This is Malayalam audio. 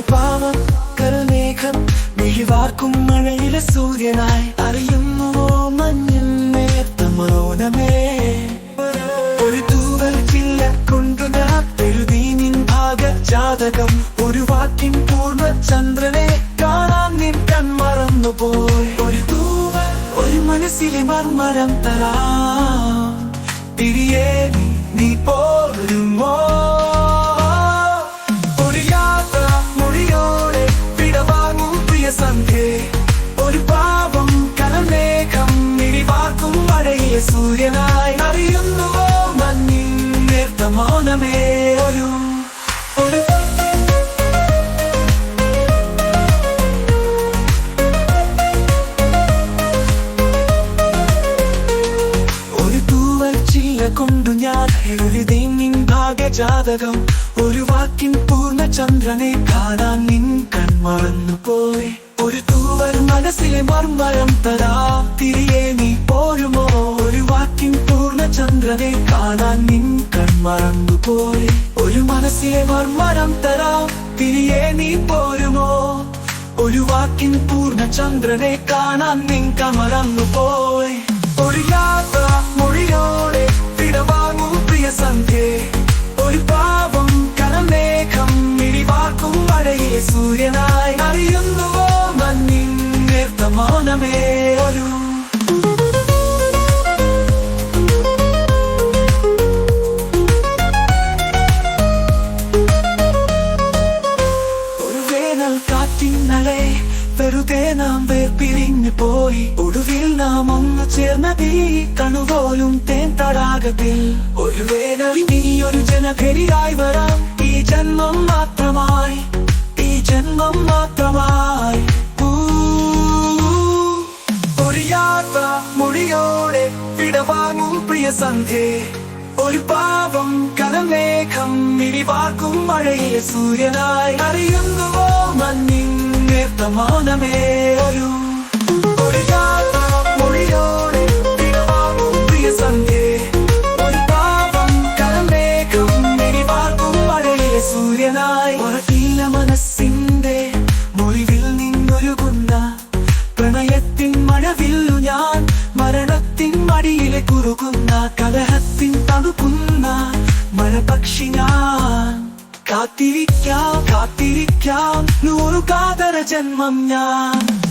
പാവം കരുമേഘം മിഴിവാർക്കും മഴയിലെ സൂര്യനായി. അറിയുന്നുവോ മഞ്ഞിൽ നേർത്ത മനോരമേ. ഒരു തൂവൽ ചില്ല കൊണ്ടു ഭാഗ ജാതകം ഒരു വാക്കിൻ പൂർണ ചന്ദ്രനെ കാണാൻ നിൻ കൺമറന്നുപോയി ഒരു തൂവൽ ഒരു മനസ്സിലെ മർമ്മരം തരാം. സൂര്യനായി അറിയുന്നുവോ മഞ്ഞിൻ നേർത്ത മൗനമേ ഒരു ഒരു കൊണ്ടു ഞാൻ എഴുതി നിൻ ഭാഗ്യജാതകം. ഒരു വാക്കിൻ പൂർണ ചന്ദ്രനെ കാണാൻ നിൻ കൺമറന്നു പോയി ഒരു തൂവൽ മനസ്സിലെ മർമ്മരം തരാ ചന്ദ്രനെ കാണാൻ നിൻ കൺമറന്നു പോയി. ഒരു മനസ്സിലെ മർമ്മരം തരാ തിരിയെ നീ പോരുമോ? ഒരു വാക്കിൻ പൂർണ ചന്ദ്രനെ കാണാൻ നിൻ കമറന്നു പോയി. ഒരു യാത്ര മൊഴിയോടെ വിടവാങ്ങും പ്രിയ സന്ധ്യേ. ഒരു പാപം കലമേഘം ഇടിവാക്കും മഴയെ സൂര്യനായി പോയി. ഒടുവിൽ നാം ഒന്ന് ചേർന്നതീ കണുപോലും തേൻ തടാകത്തിൽ. ഒരു വേനൽ നീ ഒരു ജനഭരിയായി വരാം. ഈ ജന്മം മാത്രമായി. ഈ ജന്മം മാത്രമായി. ഒരു മൊഴിയോടെ വിടവാങ്ങും പ്രിയ സന്ധ്യേ. ഒരു പാപം കലമേഘം മിഴിവാക്കും മഴയിലെ സൂര്യനായി അറിയുന്നുവോ? മഞ്ഞിൻ മൗനമേ ഒരു പ്രണയത്തിൻ മഴവില്ലു ഞാൻ മരണത്തിൻ മടിയിലെ കുറുകുന്ന കലഹത്തിൻ തണുക്കുന്ന മഴപക്ഷി ഞാൻ. കാത്തിരിക്കാം കാത്തിരിക്കാം നൂറു കാതര ജന്മം ഞാൻ.